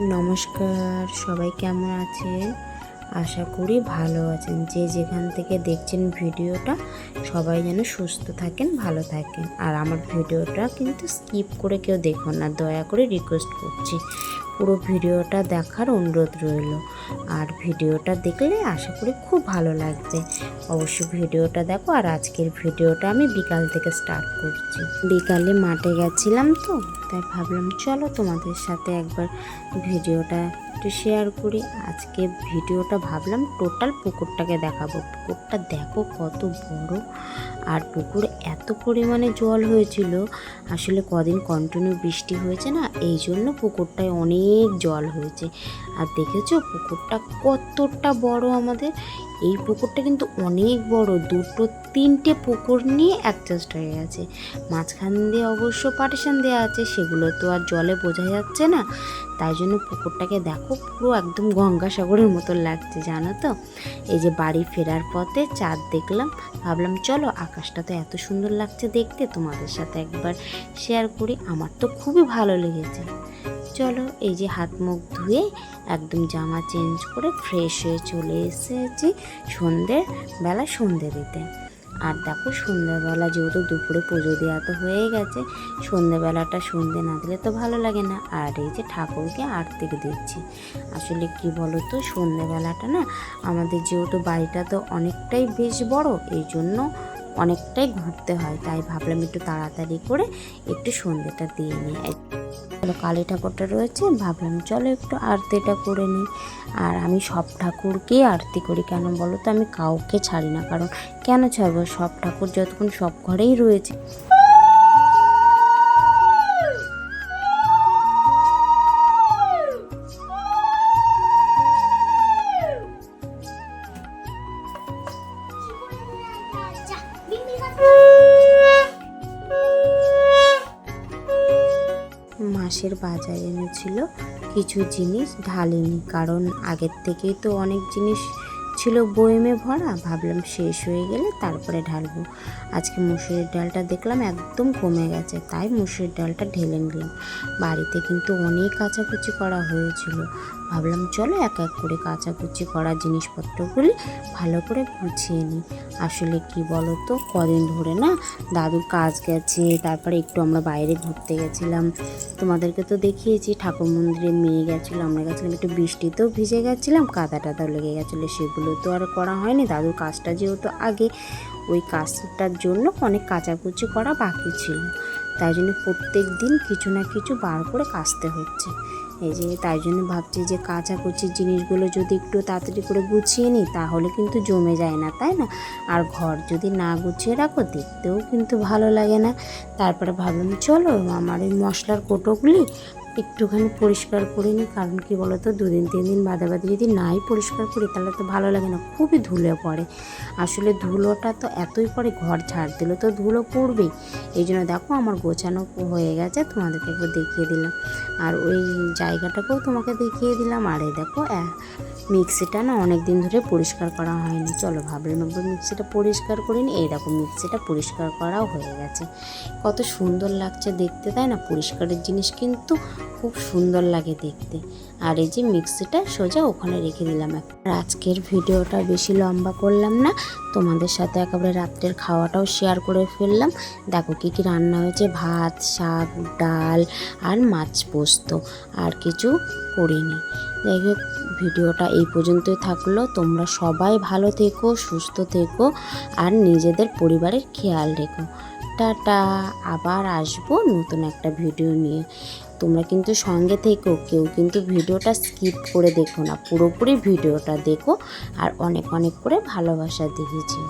নমস্কার, সবাই কেমন আছেন? আশা করি ভালো আছেন। যে যেখান থেকে দেখছেন ভিডিওটা, সবাই যেন সুস্থ থাকেন, ভালো থাকেন। আর আমার ভিডিওটা কিন্তু স্কিপ করে কেউ দেখো না, দয়া করে রিকোয়েস্ট করছি। পুরো ভিডিওটা দেখার অনুরোধ রইল। আর ভিডিওটা দেখলে আশা করি খুব ভালো লাগবে। অবশ্যই ভিডিওটা দেখো, আর আজকের ভিডিওটা আমি বিকাল থেকে স্টার্ট করছি। বিকালে মাঠে গেছিলাম তো তাই ভাবলাম, চলো তোমাদের সাথে একবার ভিডিওটা একটু শেয়ার করি। আজকে ভিডিওটা ভাবলাম টোটাল পুকুরটাকে দেখাবো। পুকুরটা দেখো কত বড়। আর পুকুর এত পরিমাণে জল হয়েছিল, আসলে কদিন কন্টিনিউ বৃষ্টি হয়েছে না, এই জন্য পুকুরটায় অনেক জল হয়েছে। আর দেখেছ পুকুরটা কতটা বড় আমাদের? এই পুকুরটা কিন্তু অনেক বড়, দুটো তিনটে পুকুর নিয়ে অ্যাডজাস্ট হয়ে গেছে মাঝখান দিয়ে অবশ্য পার্টিশন দেওয়া আছে সেগুলো তো আর জলে বোঝা যাচ্ছে না। তাই জন্য পুকুরটাকে দেখো, পুরো একদম গঙ্গাসাগরের মতো লাগছে, জানো তো? এই যে বাড়ি ফেরার পথে চাঁদ দেখলাম, ভাবলাম চলো আকাশটা তো এত সুন্দর লাগছে দেখতে, তোমাদের সাথে একবার শেয়ার করি, আমার তো খুবই ভালো লেগেছে। চলো এই যে হাত মুখ ধুয়ে একদম জামা চেঞ্জ করে ফ্রেশ হয়ে চলে এসেছি সন্ধ্যের বেলা সন্ধে দিতে। আর দেখো সন্ধ্যাবেলা যেহেতু দুপুরে পুজো দেওয়া তো হয়ে গেছে, সন্ধ্যেবেলাটা সন্ধে না দিলে তো ভালো লাগে না। আর এই যে ঠাকুরকে আরতি দিচ্ছি। আসলে কি বলো তো সন্ধ্যেবেলাটা না আমাদের যেহেতু বাড়িটা তো অনেকটাই বেশ বড়, এই জন্য অনেকটাই ঘুরতে হয়, তাই ভাবলাম একটু তাড়াতাড়ি করে একটু সন্ধ্যেটা দিয়ে নিই। চলো কালী ঠাকুরটা রয়েছে, ভাবলাম চলো একটু আরতিটা করে নিই। আর আমি সব ঠাকুরকেই আরতি করি, কেন বলো তো? আমি কাউকে ছাড়ি না, কারণ কেন ছাড়বো? সব ঠাকুর যতক্ষণ সব ঘরেই রয়েছে। মাসের বাজার এনেছিল কিছু জিনিস, ঢালিনি, কারণ আগের থেকেই তো অনেক জিনিস ছিল বয়েমে ভরা। ভাবলাম শেষ হয়ে গেলে তারপরে ঢালবো। আজকে মুসুরির ডালটা দেখলাম একদম কমে গেছে, তাই মুসুরির ডালটা ঢেলে নিলাম। বাড়িতে কিন্তু অনেক কাচাকুচি করা হয়েছিল। ভাবলাম, চলো এক এক করে কাচাকুচি করা জিনিসপত্রগুলি ভালো করে গুছিয়ে নিই। আসলে কি বলো তো কদিন ধরে না দাদুর কাজ গেছে, তারপরে একটু আমরা বাইরে ঘুরতে গেছিলাম। তোমাদেরকে তো দেখিয়েছি, ঠাকুর মন্দিরে মেয়ে গেছিল, আমরা গেছিলাম, একটু বৃষ্টিতেও ভিজে গেছিলাম, কাদা টাদা লেগে গেছিল, সেগুলো তো আর করা হয়নি। দাদুর কাজটা যেহেতু আগে, ওই কাজটার জন্য অনেক কাচাকুচি করা বাকি ছিল। তাই জন্য প্রত্যেক দিন কিছু না কিছু বার করে কাচতে হচ্ছে। এই যে, তাই জন্য ভাবছি যে কাঁচা কুচির জিনিসগুলো যদি একটু তাড়াতাড়ি করে গুছিয়ে নিই, তাহলে কিন্তু জমে যায় না, তাই না? আর ঘর যদি না গুছিয়ে রাখো, দেখতেও কিন্তু ভালো লাগে না। তারপরে ভাবলাম, চলো আমার ওই মশলার কোটোগুলি একটুখানি পরিষ্কার করে নিই কারণ কি বলো তো দুদিন, তিন দিন বাদে বাদে যদি নাই পরিষ্কার করি, তাহলে তো ভালো লাগে না, খুবই ধুলো পড়ে। আসলে ধুলোটা তো এতই পরে ঘর ছাড় দিলে, তো ধুলো পড়বেই। এই জন্য দেখো আমার গোছানো হয়ে গেছে, তোমাদেরকে একবার দেখিয়ে দিলাম। আর ওই জায়গাটাকেও তোমাকে দেখিয়ে দিলাম, আর এই দেখো মিক্সিটা না অনেক দিন ধরে পরিষ্কার করা হয়নি। চলো ভাবলাম একবার মিক্সিটা পরিষ্কার করে নিই এই দেখো মিক্সিটা পরিষ্কার করাও হয়ে গেছে। কত সুন্দর লাগছে দেখতে, তাই না? পরিষ্কারের জিনিস কিন্তু খুব সুন্দর লাগে দেখতে। আর এই যে মিক্সিটা সোজা ওখানে রেখে দিলাম আর আজকের ভিডিওটা বেশি লম্বা করলাম না। তোমাদের সাথে একেবারে রাত্রের খাওয়াটাও শেয়ার করে ফেললাম। দেখো কী কী রান্না হয়েছে? ভাত, শাক, ডাল আর মাছ পোস্ত। আর কিছু করিনি। যাই হোক, ভিডিওটা এই পর্যন্তই থাকল। তোমরা সবাই ভালো থেকো, সুস্থ থেকো আর নিজেদের পরিবারের খেয়াল রেখো। টাটা, আবার আসব নতুন একটা ভিডিও নিয়ে। তোমরা কিন্তু সঙ্গে থেকেও কেউ কিন্তু ভিডিওটা স্কিপ করে দেখো না। পুরোপুরি ভিডিওটা দেখো আর অনেক অনেক করে ভালোবাসা দিয়েছি।